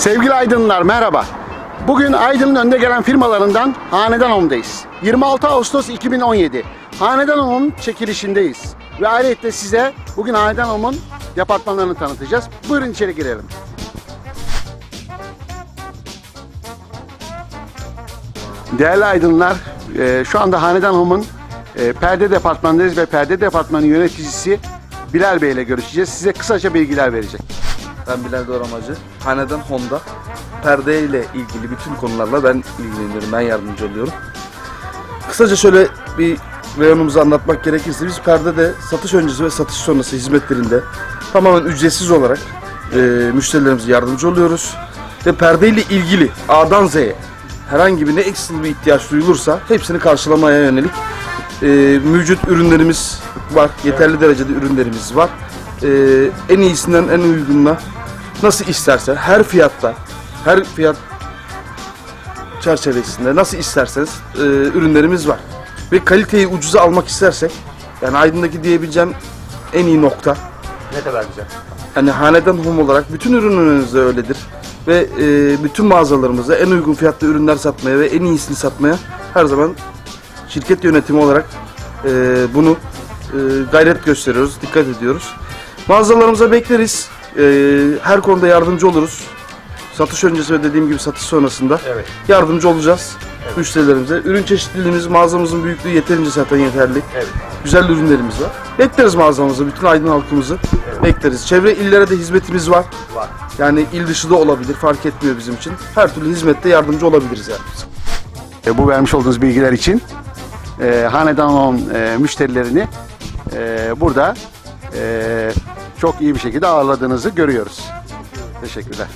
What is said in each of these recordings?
Sevgili Aydınlılar merhaba. Bugün Aydın'ın önde gelen firmalarından Hanedan Home'dayız. 26 Ağustos 2017. Hanedan Home'un çekilişindeyiz. Ve ayrıca size bugün Hanedan Home'un departmanlarını tanıtacağız. Buyurun içeri girelim. Değerli Aydınlar, e, şu anda Hanedan Home'un e, perde departmanındayız ve perde departmanı yöneticisi Bilal Bey ile görüşeceğiz. Size kısaca bilgiler verecek. Ben Bilal Doğramacı. Hanedan Honda. Perde ile ilgili bütün konularla ben ilgileniyorum. Ben yardımcı oluyorum. Kısaca şöyle bir reyonumuzu anlatmak gerekirse biz perdede satış öncesi ve satış sonrası hizmetlerinde tamamen ücretsiz olarak e, müşterilerimize yardımcı oluyoruz. Ve perde ile ilgili A'dan Z'ye herhangi bir ne eksik bir ihtiyaç duyulursa hepsini karşılamaya yönelik e, mevcut ürünlerimiz var. Yeterli derecede ürünlerimiz var. E, en iyisinden en uygununa nasıl istersen her fiyatta her fiyat çerçevesinde nasıl isterseniz e, ürünlerimiz var. Ve kaliteyi ucuza almak istersek yani Aydın'daki diyebileceğim en iyi nokta Ne kadar güzel. yani Hanedan Home olarak bütün ürünlerimizde öyledir. Ve e, bütün mağazalarımızda en uygun fiyatlı ürünler satmaya ve en iyisini satmaya her zaman şirket yönetimi olarak e, bunu e, gayret gösteriyoruz, dikkat ediyoruz. Mağazalarımıza bekleriz. E, her konuda yardımcı oluruz. Satış öncesi ve dediğim gibi satış sonrasında Evet. yardımcı olacağız müşterilerimize. Ürün çeşitliliğimiz, mağazamızın büyüklüğü yeterince zaten yeterli. Evet. Güzel ürünlerimiz var. Bekleriz mağazamızı, bütün Aydın halkımızı bekleriz. Çevre illere de hizmetimiz var. Var. Yani il dışı da olabilir, fark etmiyor bizim için. Her türlü hizmette yardımcı olabiliriz yani. biz. E, bu vermiş olduğunuz bilgiler için e, Hanedan Home e, müşterilerini e, burada e, çok iyi bir şekilde ağırladığınızı görüyoruz. Teşekkürler.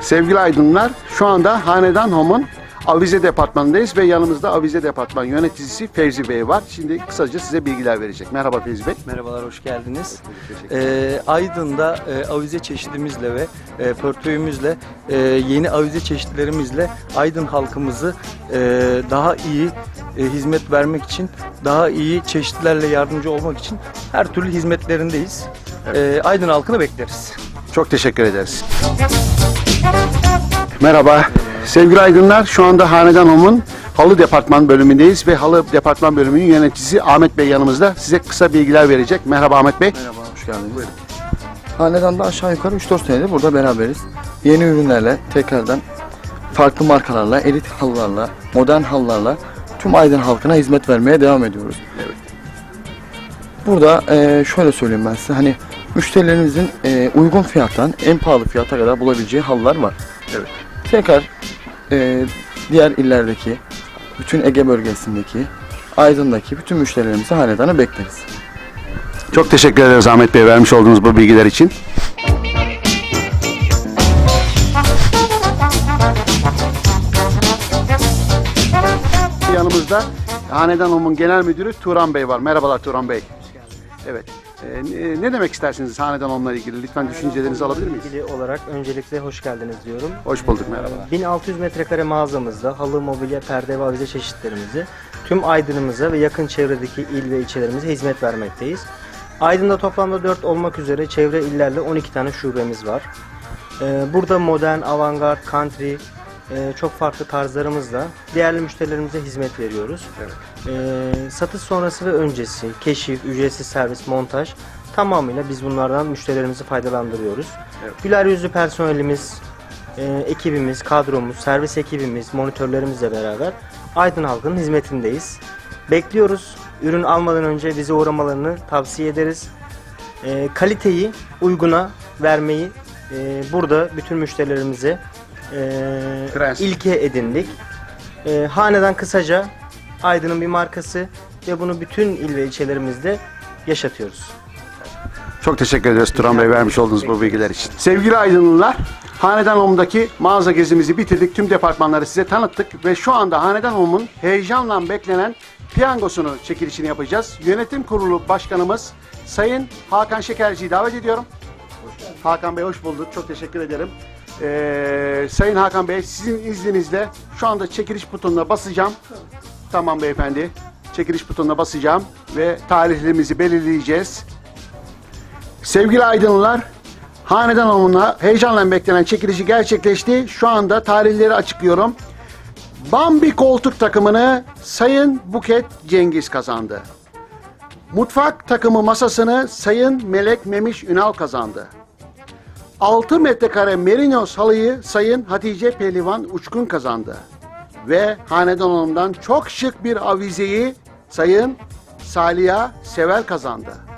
Sevgili Aydınlar, şu anda Hanedan Home'un avize departmanındayız ve yanımızda avize departman yöneticisi Fevzi Bey var. Şimdi kısaca size bilgiler verecek. Merhaba Fevzi Bey. Merhabalar, hoş geldiniz. Ee, Aydın'da e, avize çeşidimizle ve e, portföyümüzle, e, yeni avize çeşitlerimizle Aydın halkımızı e, daha iyi e, hizmet vermek için, daha iyi çeşitlerle yardımcı olmak için her türlü hizmetlerindeyiz. E, Aydın halkını bekleriz. Çok teşekkür ederiz. Merhaba. Sevgili Aydınlar, şu anda Hanedan Home'un halı departman bölümündeyiz ve halı departman bölümünün yöneticisi Ahmet Bey yanımızda. Size kısa bilgiler verecek. Merhaba Ahmet Bey. Merhaba, hoş geldiniz. Hanedan'da aşağı yukarı 3-4 senedir burada beraberiz. Yeni ürünlerle, tekrardan farklı markalarla, elit halılarla, modern halılarla tüm Aydın halkına hizmet vermeye devam ediyoruz. Burada eee, şöyle söyleyeyim ben size hani müşterilerimizin eee, uygun fiyattan en pahalı fiyata kadar bulabileceği halılar var. Evet. Tekrar eee, diğer illerdeki, bütün Ege bölgesindeki, Aydın'daki bütün müşterilerimizi Hanedan'a bekleriz. Çok teşekkür ederiz Ahmet Bey vermiş olduğunuz bu bilgiler için. Yanımızda Hanedan Home'un genel müdürü Turan Bey var. Merhabalar Turan Bey. Evet. Ee, ne- demek istersiniz Hanedan Home'la ilgili? Lütfen düşüncelerinizi alabilir miyiz? ilgili olarak öncelikle hoş geldiniz diyorum. Hoş bulduk merhaba. 1600 metrekare mağazamızda halı, mobilya, perde ve avize çeşitlerimizi tüm Aydın'ımıza ve yakın çevredeki il ve ilçelerimize hizmet vermekteyiz. Aydın'da toplamda 4 olmak üzere çevre illerle 12 tane şubemiz var. Ee, Burada modern, avantgard, country, e, çok farklı tarzlarımızla değerli müşterilerimize hizmet veriyoruz. Ee, Satış sonrası ve öncesi, keşif, ücretsiz servis, montaj tamamıyla biz bunlardan müşterilerimizi faydalandırıyoruz. Güler yüzlü personelimiz, e, ekibimiz, kadromuz, servis ekibimiz, monitörlerimizle beraber Aydın halkının hizmetindeyiz. Bekliyoruz. Ürün almadan önce bize uğramalarını tavsiye ederiz. E, kaliteyi uyguna vermeyi e, burada bütün müşterilerimize e, ilke edindik. E, haneden kısaca Aydın'ın bir markası ve bunu bütün il ve ilçelerimizde yaşatıyoruz. Çok teşekkür ederiz Turan Bey vermiş olduğunuz bu bilgiler için. Sevgili Aydınlılar, Hanedan Home'daki mağaza gezimizi bitirdik. Tüm departmanları size tanıttık ve şu anda Hanedan Home'un heyecanla beklenen piyangosunu çekilişini yapacağız. Yönetim Kurulu Başkanımız Sayın Hakan Şekerci'yi davet ediyorum. Hakan Bey hoş bulduk. Çok teşekkür ederim. Ee, Sayın Hakan Bey sizin izninizle şu anda çekiliş butonuna basacağım. Tamam beyefendi. Çekiliş butonuna basacağım ve tarihlerimizi belirleyeceğiz. Sevgili Aydınlılar, Hanedan Hanım'la heyecanla beklenen çekilişi gerçekleşti. Şu anda tarihleri açıklıyorum. Bambi koltuk takımını Sayın Buket Cengiz kazandı. Mutfak takımı masasını Sayın Melek Memiş Ünal kazandı. 6 metrekare merinos halıyı Sayın Hatice Pehlivan Uçkun kazandı. Ve Hanedan Hanım'dan çok şık bir avizeyi Sayın Saliha Sever kazandı.